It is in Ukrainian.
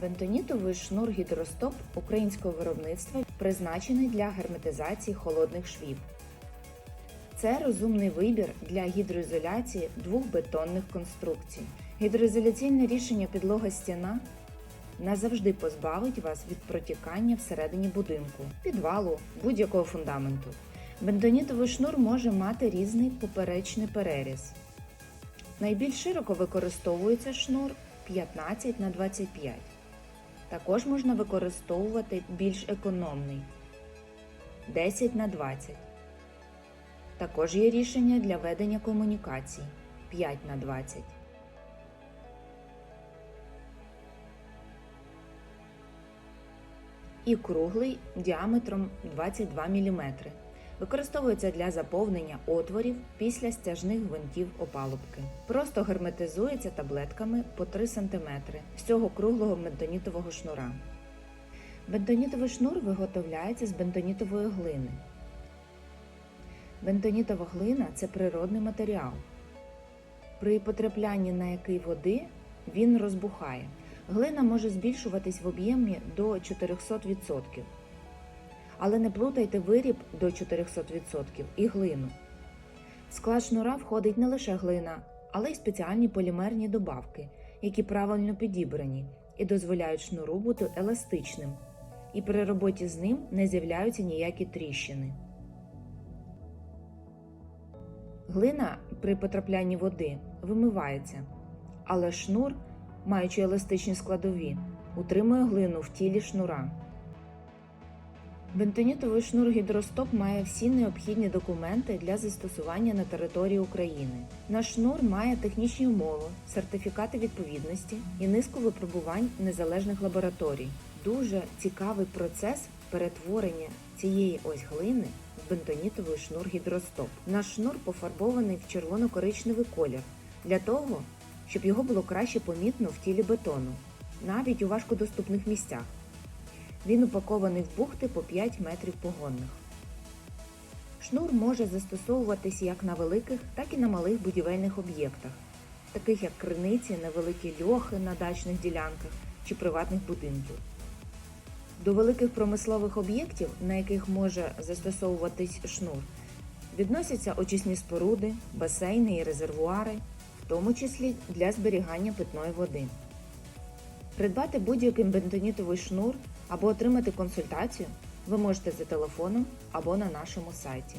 Бентонітовий шнур гідростоп українського виробництва призначений для герметизації холодних швів. Це розумний вибір для гідроізоляції двох бетонних конструкцій. Гідроізоляційне рішення підлога стіна назавжди позбавить вас від протікання всередині будинку, підвалу, будь-якого фундаменту. Бентонітовий шнур може мати різний поперечний переріз. Найбільш широко використовується шнур 15 на 25. Також можна використовувати більш економний 10 на 20. Також є рішення для ведення комунікацій 5 на 20. І круглий діаметром 22 мм. Використовується для заповнення отворів після стяжних гвинтів опалубки. Просто герметизується таблетками по 3 см з цього круглого бентонітового шнура. Бентонітовий шнур виготовляється з бентонітової глини. Бентонітова глина це природний матеріал. При потраплянні на який води він розбухає. Глина може збільшуватись в об'ємі до 400%. Але не плутайте виріб до 400% і глину. В склад шнура входить не лише глина, але й спеціальні полімерні добавки, які правильно підібрані і дозволяють шнуру бути еластичним. І при роботі з ним не з'являються ніякі тріщини. Глина при потраплянні води вимивається, але шнур, маючи еластичні складові, утримує глину в тілі шнура. Бентонітовий шнур гідростоп має всі необхідні документи для застосування на території України. Наш шнур має технічні умови, сертифікати відповідності і низку випробувань незалежних лабораторій. Дуже цікавий процес перетворення цієї ось глини в бентонітовий шнур гідростоп. Наш шнур пофарбований в червоно-коричневий колір для того, щоб його було краще помітно в тілі бетону, навіть у важкодоступних місцях. Він упакований в бухти по 5 метрів погонних. Шнур може застосовуватись як на великих, так і на малих будівельних об'єктах, таких як криниці, невеликі льохи на дачних ділянках чи приватних будинків. До великих промислових об'єктів, на яких може застосовуватись шнур, відносяться очисні споруди, басейни і резервуари, в тому числі для зберігання питної води. Придбати будь-який бентонітовий шнур або отримати консультацію ви можете за телефоном або на нашому сайті.